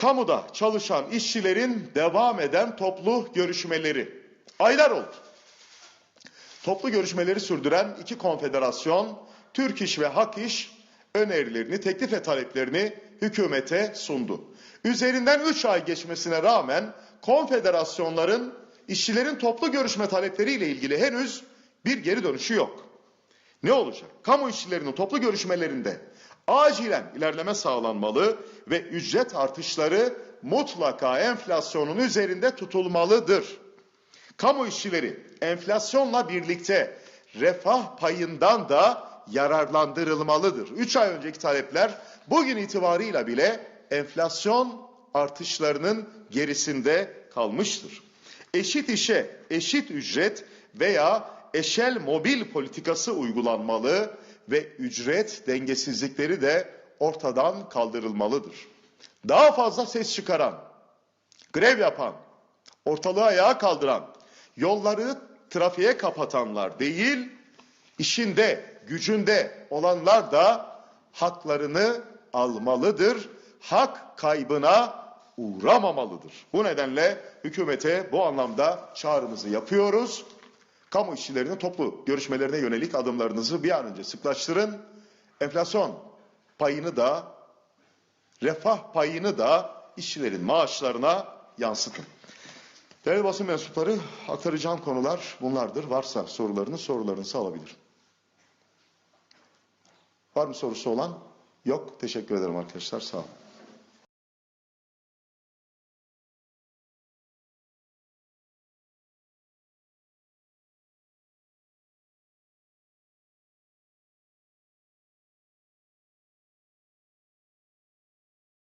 Kamuda çalışan işçilerin devam eden toplu görüşmeleri. Aylar oldu. Toplu görüşmeleri sürdüren iki konfederasyon Türk İş ve Hak İş önerilerini, teklif ve taleplerini hükümete sundu. Üzerinden 3 ay geçmesine rağmen konfederasyonların işçilerin toplu görüşme talepleriyle ilgili henüz bir geri dönüşü yok. Ne olacak? Kamu işçilerinin toplu görüşmelerinde acilen ilerleme sağlanmalı ve ücret artışları mutlaka enflasyonun üzerinde tutulmalıdır. Kamu işçileri enflasyonla birlikte refah payından da yararlandırılmalıdır. 3 ay önceki talepler bugün itibarıyla bile enflasyon artışlarının gerisinde kalmıştır. Eşit işe eşit ücret veya eşel mobil politikası uygulanmalı ve ücret dengesizlikleri de ortadan kaldırılmalıdır. Daha fazla ses çıkaran, grev yapan, ortalığı ayağa kaldıran, yolları trafiğe kapatanlar değil, işinde, gücünde olanlar da haklarını almalıdır. Hak kaybına uğramamalıdır. Bu nedenle hükümete bu anlamda çağrımızı yapıyoruz. Kamu işçilerinin toplu görüşmelerine yönelik adımlarınızı bir an önce sıklaştırın. Enflasyon payını da, refah payını da işçilerin maaşlarına yansıtın. Değerli basın mensupları aktaracağım konular bunlardır. Varsa sorularınız sorularınızı alabilir. Var mı sorusu olan? Yok. Teşekkür ederim arkadaşlar. Sağ olun.